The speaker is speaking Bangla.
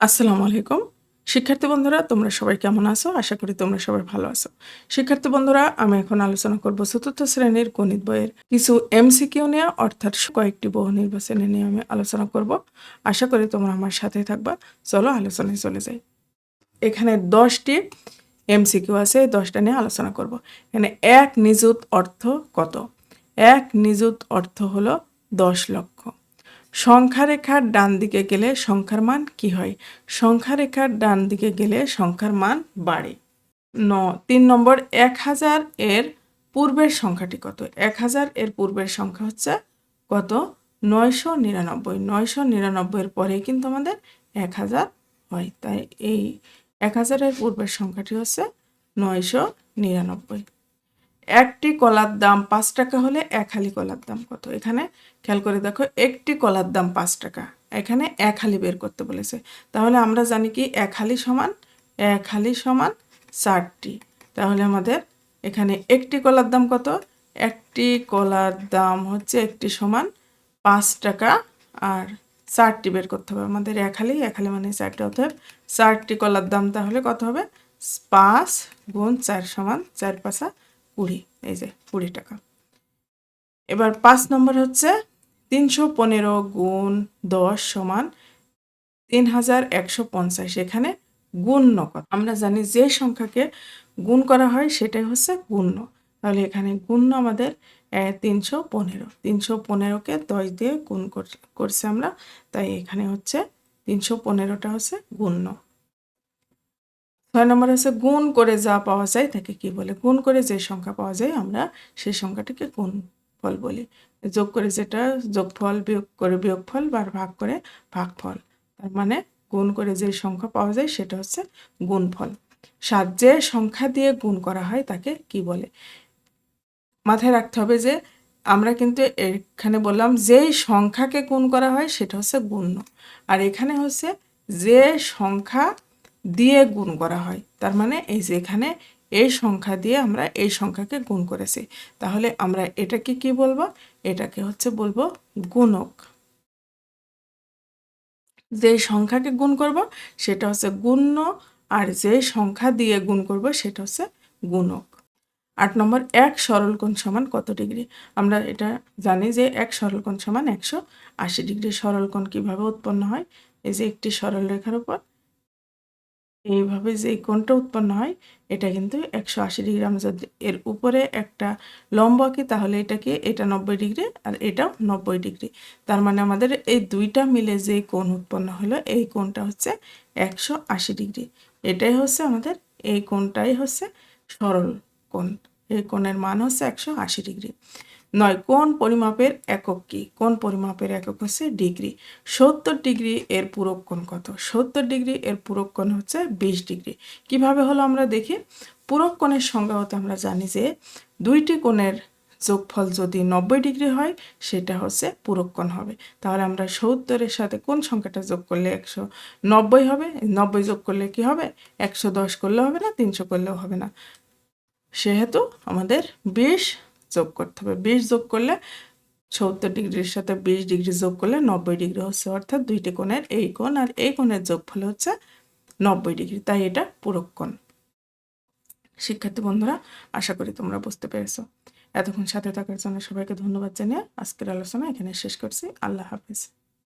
আসসালামু আলাইকুম। শিক্ষার্থী বন্ধুরা, তোমরা সবাই কেমন আছো? আশা করি তোমরা সবাই ভালো আছো। শিক্ষার্থী বন্ধুরা, আমি এখন আলোচনা করব চতুর্থ শ্রেণির গণিত বইয়ের কিছু এমসিকিউ নিয়ে, অর্থাৎ কয়েকটি বহু নির্বাচনে নিয়ে আমি আলোচনা করব। আশা করি তোমরা আমার সাথে থাকবা। চলো আলোচনায় চলে যাই। এখানে দশটি এমসিকিউ আছে, দশটা নিয়ে আলোচনা করব। এখানে এক নিযুত অর্থ কত? এক নিযুত অর্থ হলো দশ লক্ষ। সংখ্যারেখার ডান দিকে গেলে সংখ্যার মান কি হয়? সংখ্যারেখার ডান দিকে গেলে সংখ্যার মান বাড়ে। ন, তিন নম্বর, এক হাজার এর পূর্বের সংখ্যাটি কত? এক হাজার এর পূর্বের সংখ্যা হচ্ছে কত? নয়শো নিরানব্বই। নয়শো নিরানব্বইয়ের পরে কিন্তু আমাদের এক হাজার হয়। তাই এই এক হাজারের পূর্বের সংখ্যাটি হচ্ছে নয়শো নিরানব্বই। একটি কলার দাম পাঁচ টাকা হলে এক হালি কলার দাম কত? এখানে খেয়াল করে দেখো, একটি কলার দাম পাঁচ টাকা। এখানে এক হালি বের করতে বলেছে। তাহলে আমরা জানি কি, এক হালি সমান, এক হালি সমান চারটি। তাহলে আমাদের এখানে একটি কলার দাম কত? একটি কলার দাম হচ্ছে একটি সমান পাঁচ টাকা আর চারটি বের করতে হবে। আমাদের এক হালি এক হালি মানে চারটি, অতএব চারটি কলার দাম তাহলে কত হবে? পাঁচ গুণ চার সমান চার পাঁচা কুড়ি, এই যে কুড়ি টাকা। এবার পাঁচ নম্বর হচ্ছে তিনশো পনেরো গুণ দশ সমান তিন হাজার একশো পঞ্চাশ। এখানে গুণ্য কত আমরা জানি যে সংখ্যাকে গুণ করা হয় সেটাই হচ্ছে গুণ্য। তাহলে এখানে গুণ্য আমাদের তিনশো পনেরো। তিনশো পনেরোকে দশ দিয়ে গুণ কর- করছে আমরা, তাই এখানে হচ্ছে তিনশো পনেরোটা হচ্ছে গুণ্য। ছয় নম্বর হচ্ছে গুণ করে যা পাওয়া যায় তাকে কি বলে? গুণ করে যে সংখ্যা পাওয়া যায় আমরা সেই সংখ্যাটিকে গুণ ফল বলি। যোগ করে যেটা, যোগফল বিয়োগ করে বিয়োগফল বা ভাগ করে ভাগফল। তার মানে গুণ করে যে সংখ্যা পাওয়া যায় সেটা হচ্ছে গুণফল। সাত, যে সংখ্যা দিয়ে গুণ করা হয় তাকে কি বলে? মাথায় রাখতে হবে যে আমরা কিন্তু এখানে বললাম যেই সংখ্যাকে গুণ করা হয় সেটা হচ্ছে গুণ্য। আর এখানে হচ্ছে যে সংখ্যা দিয়ে গুণ করা হয়। তার মানে এই যে এখানে এই সংখ্যা দিয়ে আমরা এই সংখ্যাকে গুণ করেছি। তাহলে আমরা এটাকে কি বলব? এটাকে হচ্ছে বলব গুণক। যে সংখ্যাকে গুণ করব, সেটা হচ্ছে গুণ্য, আর যে সংখ্যা দিয়ে গুণ করব, সেটা হচ্ছে গুণক। আট নম্বর, এক সরল কোণ সমান কত ডিগ্রি? আমরা এটা জানি যে এক সরল কোণ সমান একশো আশি ডিগ্রি। সরল কোণ কীভাবে উৎপন্ন হয়? এই যে একটি সরল রেখার উপর। এইভাবে যে কোণটা উৎপন্ন হয়, এটা কিন্তু একশো আশি ডিগ্রি আমরা যদি এর উপরে একটা লম্ব আঁকি, তাহলে এটা কি এটা নব্বই ডিগ্রি আর এটাও নব্বই ডিগ্রি তার মানে আমাদের এই দুইটা মিলে যে কোণ উৎপন্ন হলো, এই কোণটা হচ্ছে একশো আশি ডিগ্রি এটাই হচ্ছে আমাদের, এই কোণটাই হচ্ছে সরল কোণ। এই কোণের মান হচ্ছে একশো আশি ডিগ্রি নয়, কোন পরিমাপের একক কি? কোন পরিমাপের একক হচ্ছে ডিগ্রি। সত্তর ডিগ্রি এর পূরক কোণ কত? সত্তর ডিগ্রি এর পূরক কোণ হচ্ছে বিশ ডিগ্রি। কীভাবে হলো আমরা দেখি? পূরক কোণের সংজ্ঞা হতে আমরা জানি যে দুইটি কোণের যোগফল যদি নব্বই ডিগ্রি হয়, সেটা হচ্ছে পূরক কোণ হবে। তাহলে আমরা সত্তরের সাথে কোন সংখ্যাটা যোগ করলে একশো নব্বই হবে? নব্বই যোগ করলে কি হবে? একশো দশ করলে হবে না, তিনশো করলেও হবে না। সেহেতু আমাদের বিশ যোগ করতে হবে। বিশ যোগ করলে সত্তর ডিগ্রির সাথে বিশ ডিগ্রি যোগ করলে নব্বই ডিগ্রি হচ্ছে, অর্থাৎ দুইটি কোণের এই কোণ, আর এই কোণের যোগফল হচ্ছে নব্বই ডিগ্রি। তাই এটা পূরক কোণ। শিক্ষার্থী বন্ধুরা, আশা করি তোমরা বুঝতে পেরেছ। এতক্ষণ সাথে থাকার জন্য সবাইকে ধন্যবাদ জানিয়ে আজকের আলোচনা এখানে শেষ করছি। আল্লাহ হাফিজ।